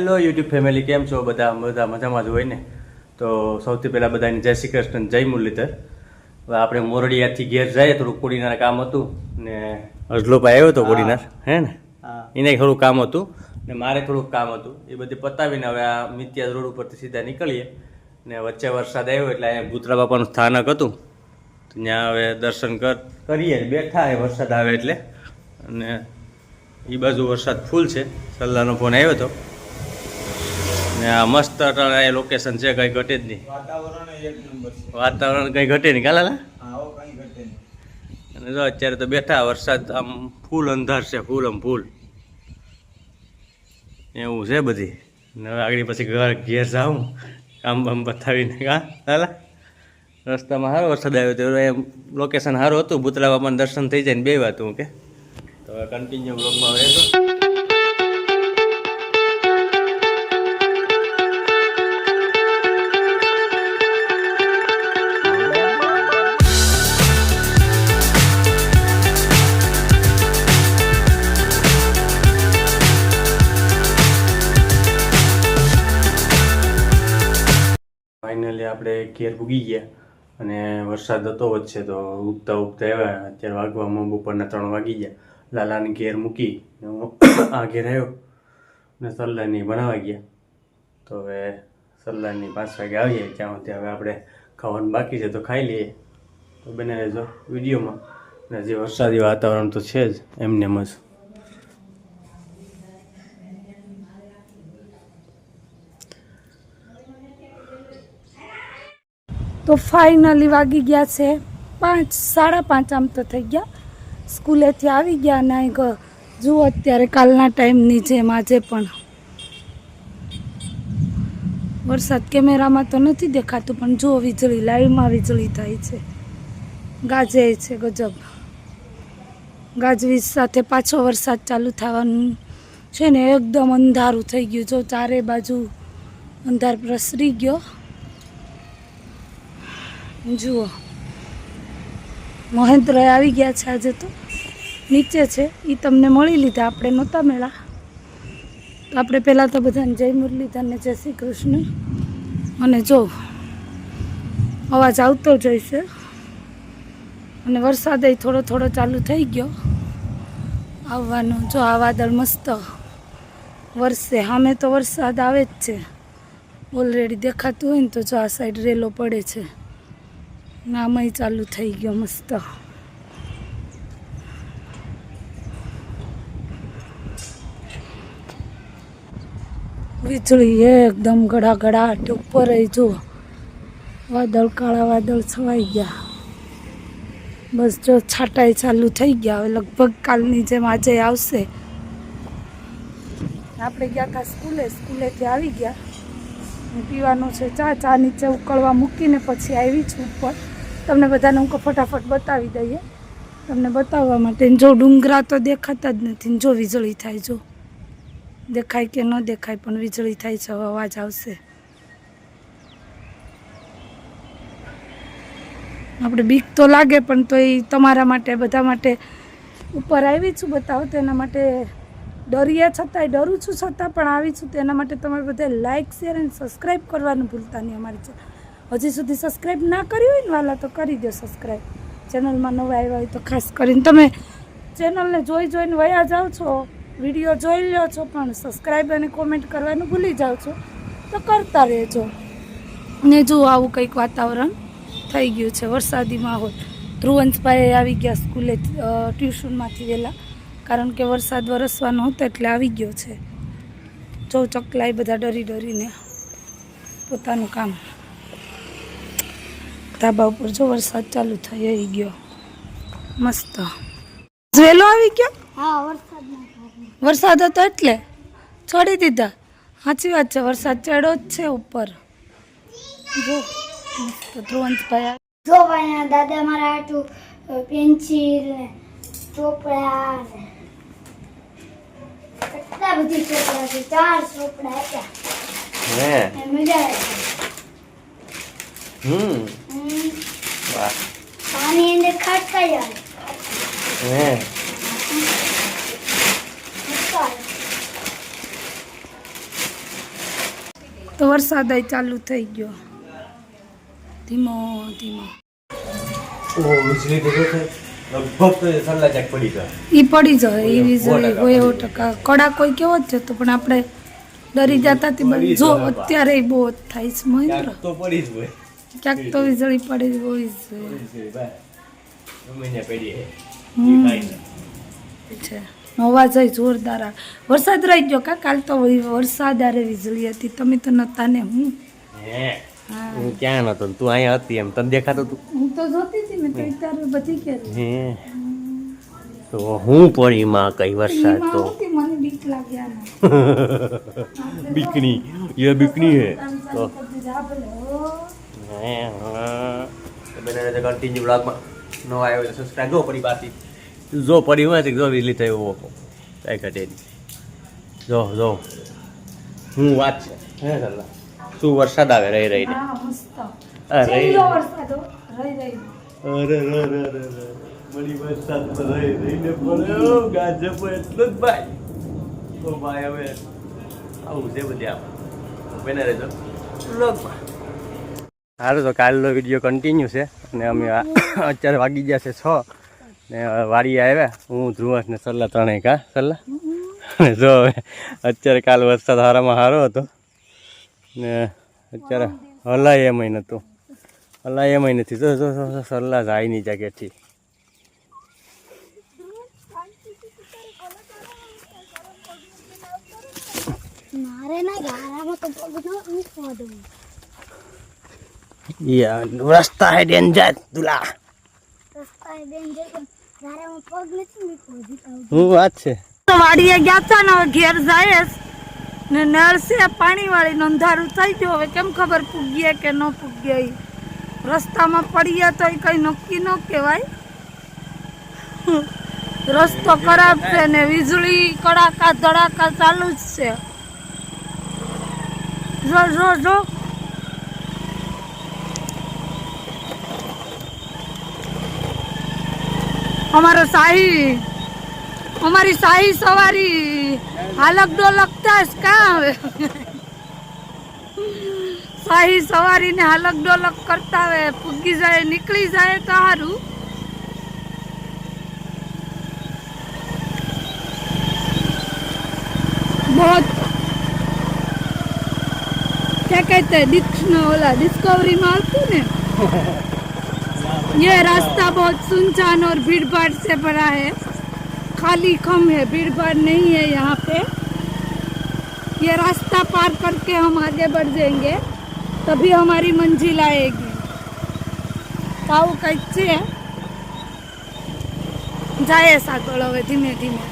Hello YouTube family કેમ છો? બધા બધા મજામાં જ હોય ને? તો સૌથી પહેલાં બધાને જય શ્રી કૃષ્ણ જય મુરલીધર. હવે આપણે મોરડિયાથી ઘેર જઈએ થોડું કોડીનાર કામ હતું ને અજલોભાઈ આવ્યો હતો કોડીનાર હે ને? એને થોડું કામ હતું. ને મારે થોડુંક કામ હતું. એ બધું પતાવીને હવે આ મિત્યા રોડ ઉપરથી સીધા નીકળીએ. ને વચ્ચે વરસાદ આવ્યો એટલે અહીંયા ભૂતરા બાપાનું સ્થાનક હતું. ત્યાં હવે દર્શન કર કરીએ. બેઠા એ વરસાદ આવે એટલે. અને એ બાજુ વરસાદ ફૂલ છે. સલ્લાનો ફોન આવ્યો હતો ને આ મસ્ત અટાણે એ લોકેશન છે કંઈ ઘટે જ નહીં. વાતાવરણ એક નંબર છે. વાતાવરણ કંઈ ઘટે નહીં કાલા હા હો કઈ ઘટે નહીં. અને જો અત્યારે તો બેઠા વરસાદ આમ ફૂલ અંધાર છે ફૂલ આમ ફૂલ. એવું છે બધી. ને હવે આગળ પછી ઘર ઘેર જાઉં કામ બામ બતાવીને હાલા રસ્તામાં સારો વરસાદ આવ્યો તો એમ લોકેશન સારું હતું. ભૂતળા બાપાના દર્શન થઈ જાય ને બે વાત હું કે. તો કન્ટિન્યુ બ્લોગમાં રહેતો ફાઇનલી આપણે ઘેર પૂગી ગયા અને વરસાદ હતો વચ્ચે તો ઉગતા ઉગતા આવ્યા. અત્યારે વાગવામાં બપોરના ત્રણ વાગી ગયા. લાલાને ઘેર મૂકી હું આ ઘેર આવ્યો ને સલ્લાની ભણાવા ગયા. તો હવે સલ્લાની પાંચ વાગે આવીએ. ત્યાં સુધી હવે આપણે ખાવાનું બાકી છે તો ખાઈ લઈએ. તો બને રહેજો વિડીયોમાં. ને જે વરસાદી વાતાવરણ તો છે જ. એમને એમ જ તો ફાઇનલી વાગી ગયા છે પાંચ, સાડા પાંચ આમ તો થઈ ગયા. સ્કૂલેથી આવી ગયા અહીં ગ- જુઓ અત્યારે કાલના ટાઈમની જેમ આજે પણ. વરસાદ કેમેરામાં તો નથી દેખાતું, પણ જુઓ વીજળી લાઈવમાં વીજળી થાય છે. ગાજે છે ગજબ. ગાજવીજ સાથે પાછો વરસાદ ચાલુ થવાનું છે ને, એકદમ અંધારું થઈ ગયું. જો ચારે બાજુ અંધાર પ્રસરી ગયો. જુઓ. મહેન્દ્ર આવી ગયા છે આજે તો. નીચે છે. એ તમને મળી લીધા આપણે નહોતા મેળા તો આપણે પહેલાં તો બધાને જય મુરલીધરને જય શ્રી કૃષ્ણ. અને જો, અવાજ આવતો જ હશે અને વરસાદ થોડો થોડો ચાલુ થઈ ગયો. આવવાનો. જો, આ વાદળ મસ્ત વરસે. સામે તો વરસાદ આવે જ છે. ઓલરેડી દેખાતું હોય ને તો જો આ સાઈડ રેલો પડે છે. નામય ચાલુ થઈ ગયો મસ્ત. વીજળી એકદમ ગડાગડાટ ઉપર ય જો. વાદળ, કાળા વાદળ છવાઈ ગયા. બસ જો છાંટાઈ ચાલુ થઈ ગયા. હવે લગભગ કાલની જેમ આજે આવશે. આપણે ગયા હતા સ્કૂલે. સ્કૂલેથી આવી ગયા. પીવાનું છે, ચા ચા નીચે ઉકળવા મૂકીને પછી આવી છું ઉપર. તમને બધાને હું ફટાફટ બતાવી દઈએ. તમને બતાવવા માટે. જો ડુંગરા તો દેખાતા જ નથી જો વીજળી થાય, જો. દેખાય કે ન દેખાય, પણ વીજળી થાય છે અવાજ આવશે. આપણે બીક તો લાગે, પણ તો એ તમારા માટે, બધા માટે ઉપર આવી છું, બતાવો તેના માટે ડરીએ છતાંય ડરું છું છતાં પણ આવી છું. તો એના માટે તમારે બધા લાઇક શેર અને સબસ્ક્રાઈબ કરવાનું ભૂલતા નહીં અમારી ચેનલ. હજી સુધી સબસ્ક્રાઈબ ના કરી હોય ને વાલા, તો કરી દો સબસ્ક્રાઈબ ચેનલમાં નવા આવ્યા હોય તો ખાસ કરીને તમે ચેનલને જોઈ જોઈને વયા જાઓ છો, વીડિયો જોઈ લો છો, પણ સબસ્ક્રાઈબ અને કોમેન્ટ કરવાનું ભૂલી જાઓ છો, તો કરતા રહેજો. ને જો આવું કંઈક વાતાવરણ થઈ ગયું છે, વરસાદી માહોલ. ધ્રુવંશભાઈ આવી ગયા સ્કૂલે ટ્યુશનમાંથી વહેલા. કારણ કે વરસાદ વરસવાનો હતો એટલે આવી ગયો છે. જો ચકલાય બધા ડરી ડરીને પોતાનું કામ. ધાબા ઉપર જો વરસાદ ચાલુ થઈ આવી ગયો. મસ્ત. વહેલો આવી ગયો? વરસાદ હતો એટલે? છોડી દીધા. સાચી વાત છે વરસાદ ચડ્યો જ છે ઉપર. જો મસ્ત ધ્રુવંતભાઈ જો ભાઈ દાદા મારા હાટું પેન્સિલ ચોપડા ને બધી ચોપડા છે. ચાર ચોપડા હતા. હે? મજા હમ. હમ, વાહ. આની અંદર ખાટકા હે? તો વરસાદ ચાલુ થઈ ગયો. ધીમો ધીમો. ઓ વીજળી ભેગો થાય તો ઈ પડી જાય એ સો વીજળી ટકા હોય એવો ટકા કડા કોઈ કેવો જ જતો પણ આપણે ડરી જતા પડી જો અત્યારે બહુ થાય છે મહેન્દ્ર. તો પડી જ હોય. ક્યાંક તો વીજળી પડે જ હોય હોય છે. કાંઈ. છે. અવાજ ય જોરદાર વરસાદ રહી ગયો કા? કાલ તો વરસાદ આરે વીજળી હતી. તમે તો નતા ને હું? હે. હા. ક્યાં નતો તું અહીંયા હતી એમ. તને દેખાતું તું? હું તો જોતી હતી મેં તો અત્યારે બધી કે હે. તો હું પડી માં કઈ વરસાદ તો? મને બીક લાગ્યા બીકની. યે બીકની હે. તો? હે હા. બેને તો કન્ટિન્યુ બ્લોગમાં નો આવ્યો તો સબસ્ક્રાઇબ જો પડી બાતી જો પડી હોય તો જો વીલી થઈ એવો કઈ નહીં. જો જો. હું વાત છે. હે સલ્લા શું વરસાદ આવે રહી રહીને. અરે. છેલ્લો વરસાદ રહી રહીને પડ્યો ગાજે એટલો જ ભાઈ. તો ભાઈ હવે આવું છે બધી આમ. બેને રહેજો. સારું તો કાલનો વીડિયો કન્ટિન્યુ છે. અને અમે અત્યારે વાગી ગયા છે છ. ને વાડી આવ્યા. હું ધ્રુવસ ને સરલા ત્રણેય કા સરલા જો હવે અત્યારે કાલ વરસાદ હારામાં સારો હતો. ને અત્યારે હલાય એમ નહોતું હલાય એમ નથી. તો જો જો, જો, સલ્લા જાય જગ્યાથી ના દઉં. રસ્તા હે ડેન્જર દીધા હું વાત છે. તો વાડીએ ગયા હતા ને ઘેર જાય ને નળસે પાણીવાળી વાળી અંધારું થઈ ગયું. હવે કેમ ખબર પૂગીએ કે ન પૂગીએ? રસ્તામાં પડીએ તો એ કઈ નક્કી ન કહેવાય. રસ્તો ખરાબ છે ને વીજળી, કડાકા, ધડાકા ચાલુ જ છે. જો જો જો. અમારો શાહી, અમારી શાહી સવારી. હાલક ડોલક તાસ કાં આવે શાહી સવારી ને હાલક ડોલક કરતા આવે પૂગી જાય નીકળી જાય તો સારું बहुत क्या कहते हैं डिस्क वाला डिस्कवरी में आती ने ये रास्ता बहुत सुनसान और भीड़ भाड़ से भरा है खाली कम है भीड़ भाड़ नहीं है यहाँ पे ये रास्ता पार करके हम आगे बढ़ जाएंगे तभी हमारी मंजिल आएगी તો આવું કંઈક છે જાય સાગળ હવે ધીમે ધીમે